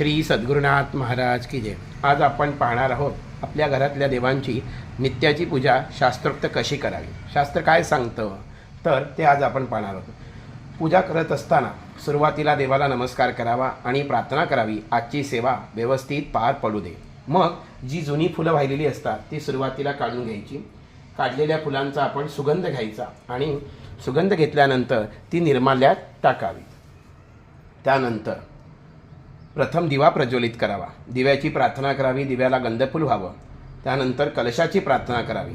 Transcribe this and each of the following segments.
श्री सद्गुरुनाथ महाराज की जय. आज आपण पाहणार आहोत आपल्या घरातल्या देवांची नित्याची पूजा शास्त्रोक्त कशी करावी? शास्त्र काय सांगतं? तर ते आज आपण पाहणार आहोत. पूजा करत असताना सुरुवातीला देवाला नमस्कार करावा आणि प्रार्थना करावी. आजची सेवा व्यवस्थित पार पडू दे. मग जी जुनी फुलं वाहिलेली असतात ती सुरुवातीला काढून घ्यायची. काढलेल्या फुलांचा आपण सुगंध घ्यायचा आणि सुगंध घेतल्यानंतर ती निर्माल्यात टाकावी. त्यानंतर प्रथम दिवा प्रज्वलित करावा. दिव्याची प्रार्थना करावी दिव्याला गंधफूल व्हावं. त्यानंतर कलशाची प्रार्थना करावी.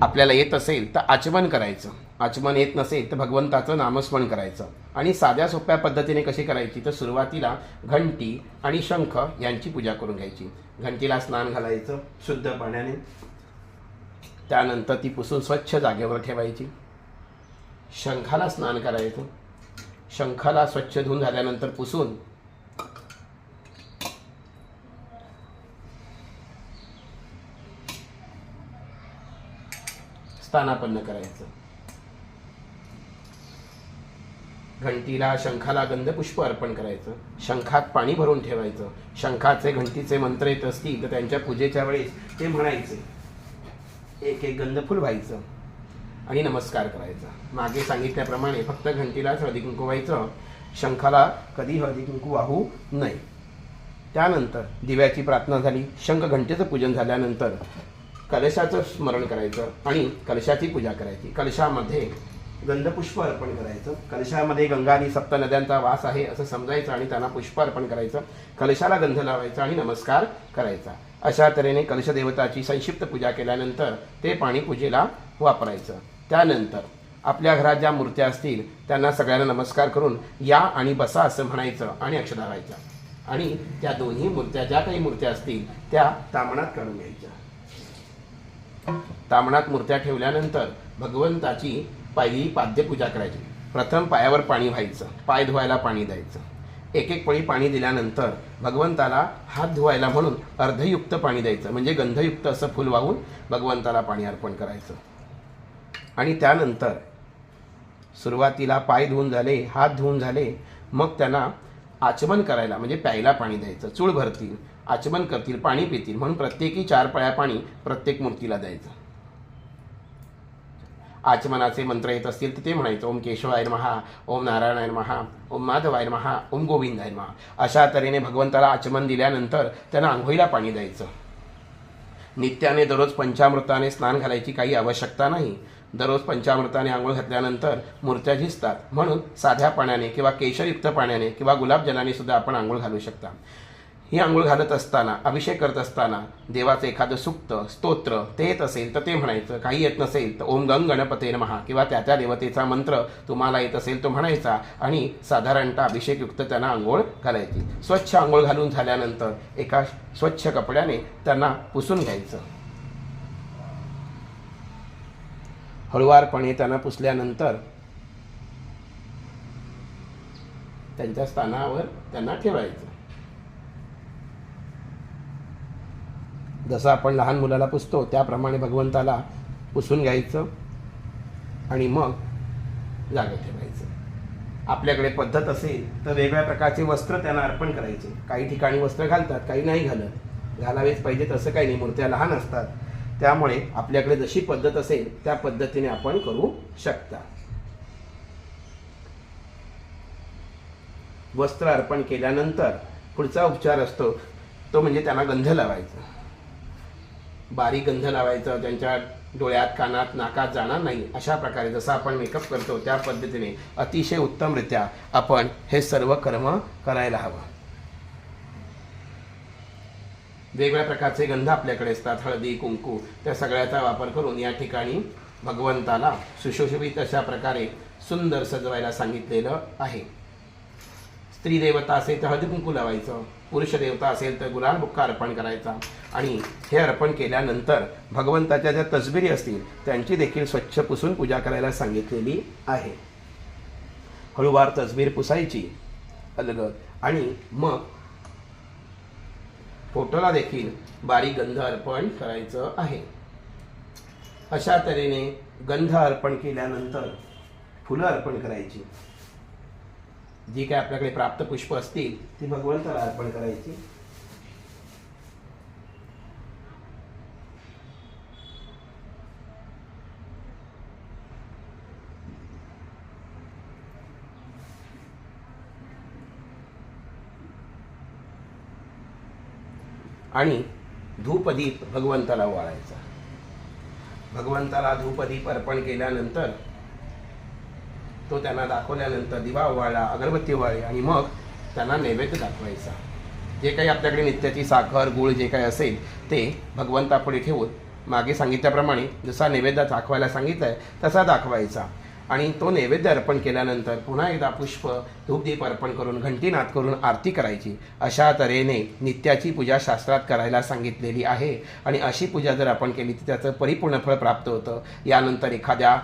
आपल्याला येत असेल तर आचमन करायचं. आचमन येत नसेल तर भगवंताचं नामस्मरण करायचं. आणि साध्या सोप्या पद्धतीने कशी करायची? तर सुरुवातीला घंटी आणि शंख यांची पूजा करून घ्यायची. घंटीला स्नान घालायचं शुद्ध पाण्याने. त्यानंतर ती पुसून स्वच्छ जागेवर ठेवायची. शंखाला स्नान करायचं. शंखाला स्वच्छ धुवून झाल्यानंतर पुसून स्थानापन्न करायचं. घंटीला शंखाला गंधपुष्प अर्पण करायचं. शंखात पाणी भरून ठेवायचं. शंखाचे घंटीचे मंत्र येत असतील तर त्यांच्या पूजेच्या वेळेस ते म्हणायचे. एक एक गंधफूल व्हायचं आणि नमस्कार करायचा. मागे सांगितल्याप्रमाणे फक्त घंटीलाच हळदी कुंकू व्हायचं. शंखाला कधी हळदी कुंकू वाहू नये त्यानंतर दिव्याची प्रार्थना झाली. शंख घंटेचं पूजन झाल्यानंतर कलशाचं स्मरण करायचं आणि कलशाची पूजा करायची. कलशामध्ये गंधपुष्प अर्पण करायचं. कलशामध्ये गंगा आणि सप्त नद्यांचा वास आहे असं समजायचं आणि त्यांना पुष्प अर्पण करायचं. कलशाला गंध लावायचा आणि नमस्कार करायचा. अशा तऱ्हेने कलश देवताची संक्षिप्त पूजा केल्यानंतर ते पाणी पूजेला वापरायचं. त्यानंतर आपल्या घरात ज्या मूर्त्या असतील त्यांना सगळ्यांना नमस्कार करून या आणि बसा असं म्हणायचं आणि अक्षता व्हायच्या. आणि त्या दोन्ही मूर्त्या ज्या काही मूर्त्या असतील त्या तामणात काढून घ्यायच्या. तामणात मूर्त्या ठेवल्यानंतर भगवंताची पहिली पाद्यपूजा करायची. प्रथम पायावर पाणी व्हायचं पाय धुवायला पाणी द्यायचं. एक एक पळी पाणी दिल्यानंतर भगवंताला हात धुवायला म्हणून अर्धयुक्त पाणी द्यायचं म्हणजे गंधयुक्त असं फुल वाहून भगवंताला पाणी अर्पण करायचं. आणि त्यानंतर सुरुवातीला पाय धुवून झाले हात धुवून झाले मग त्यांना आचमन करायला म्हणजे प्यायला पाणी द्यायचं. चूळ भरतील आचमन करतील पाणी पितील म्हणून प्रत्येकी चार पळ्या पाणी प्रत्येक मूर्तीला द्यायचं. आचमनाचे मंत्र येत असतील तर ते म्हणायचं ओम केशवाय महा ओम नारायणाय महा ओम माधवाय महा ओम गोविंदाय महा अशा तऱ्हेने भगवंताला आचमन दिल्यानंतर त्यांना आंघोळीला पाणी द्यायचं. नित्याने दररोज पंचामृताने स्नान घालायची काही आवश्यकता नाही. दररोज पंचामृताने आंघोळ घातल्यानंतर मूर्त्या झिजतात. म्हणून साध्या पाण्याने किंवा केशरयुक्त पाण्याने किंवा गुलाबजलाने सुद्धा आपण आंघोळ घालू शकता. ही आंघोळ घालत असताना अभिषेक करत असताना देवाचं एखादं सुक्त स्तोत्र ते येत असेल तर ते म्हणायचं. काही येत नसेल तर ओम गंग गणपते महा किंवा त्या त्या देवतेचा मंत्र तुम्हाला येत असेल तो म्हणायचा आणि साधारणतः अभिषेकयुक्त त्यांना आंघोळ घालायची. स्वच्छ आंघोळ घालून झाल्यानंतर एका स्वच्छ कपड्याने त्यांना पुसून घ्यायचं. हळुवारपणे त्यांना पुसल्यानंतर त्यांच्या स्थानावर त्यांना ठेवायचं. जसं आपण लहान मुलाला पुसतो त्याप्रमाणे भगवंताला पुसून घ्यायचं आणि मग जागा ठेवायचं. आपल्याकडे पद्धत असेल तर वेगवेगळ्या प्रकारचे वस्त्र त्यांना अर्पण करायचे. काही ठिकाणी वस्त्र घालतात काही नाही घालत. घालावेच पाहिजे तसं काही नाही मूर्त्या लहान असतात. त्यामुळे आपल्याकडे जशी पद्धत असेल त्या पद्धतीने आपण करू शकता. वस्त्र अर्पण केल्यानंतर पुढचा उपचार असतो तो म्हणजे त्यांना गंध लावायचा. बारीक गंध लावायचं त्यांच्या डोळ्यात कानात नाकात जाणार नाही. अशा प्रकारे जसं आपण मेकअप करतो त्या पद्धतीने अतिशय उत्तमरित्या आपण हे सर्व कर्म करायला हवं. वेगवेगळ्या प्रकारचे गंध आपल्याकडे असतात हळदी कुंकू त्या सगळ्याचा वापर करून या ठिकाणी भगवंताला सुशोभित अशा प्रकारे सुंदर सजवायला सांगितलेलं आहे. स्त्री देवता असेल तर हळदी कुंकू लावायचं पुरुष देवता असेल तर गुलाल बुक्का अर्पण करायचा. आणि हे अर्पण केल्यानंतर भगवंताच्या ज्या तसबिरी असतील त्यांची देखील स्वच्छ पुसून पूजा करायला सांगितलेली आहे. हळूवार तसबीर पुसायची अलगद. आणि मग फोटोला देखील बारीक गंध अर्पण करायचं आहे. अशा तऱ्हेने गंध अर्पण केल्यानंतर फुलं अर्पण करायची. जी काय आपल्याकडे प्राप्त पुष्प असतील ती भगवंताला अर्पण करायची. आणि धूपदीप भगवंताला वाळायचा. भगवंताला धूपदीप अर्पण केल्यानंतर तो त्यांना दाखवल्यानंतर दिवा ओवाळला अगरबत्ती ओवाळली आणि मग त्यांना नैवेद्य दाखवायचा. जे काही आपल्याकडे नित्याची साखर गुळ जे काही असेल ते भगवंतापुढे ठेवून मागे सांगितल्याप्रमाणे जसा नैवेद्य दाखवायला सांगितलं आहे तसा दाखवायचा. आणि तो नैवेद्य अर्पण केल्यानंतर पुन्हा एकदा पुष्प धूपदीप अर्पण करून घंटीनाद करून आरती करायची. अशा तऱ्हेने नित्याची पूजा शास्त्रात करायला सांगितलेली आहे. आणि अशी पूजा जर आपण केली तर त्याचं परिपूर्ण फळ प्राप्त होतं. यानंतर एखाद्या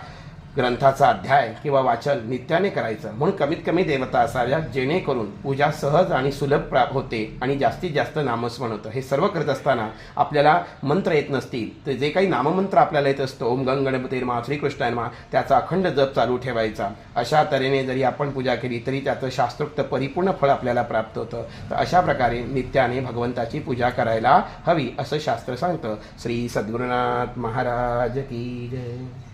ग्रंथाचा अध्याय किंवा वाचन नित्याने करायचं. म्हणून कमीत कमी देवता असाव्या जेणेकरून पूजा सहज आणि सुलभ प्राप्त होते आणि जास्तीत जास्त नामस्मरण होतं. हे सर्व करत असताना आपल्याला मंत्र येत नसतील. तर जे काही नाममंत्र आपल्याला येत असतो ओम गंग गणपतीर्मा श्रीकृष्णांमा त्याचा अखंड जप चालू ठेवायचा. अशा तऱ्हेने जरी आपण पूजा केली तरी त्याचं शास्त्रोक्त परिपूर्ण फळ आपल्याला प्राप्त होतं. तर अशा प्रकारे नित्याने भगवंताची पूजा करायला हवी असं शास्त्र सांगतं. श्री सद्गुरुनाथ महाराज की जय.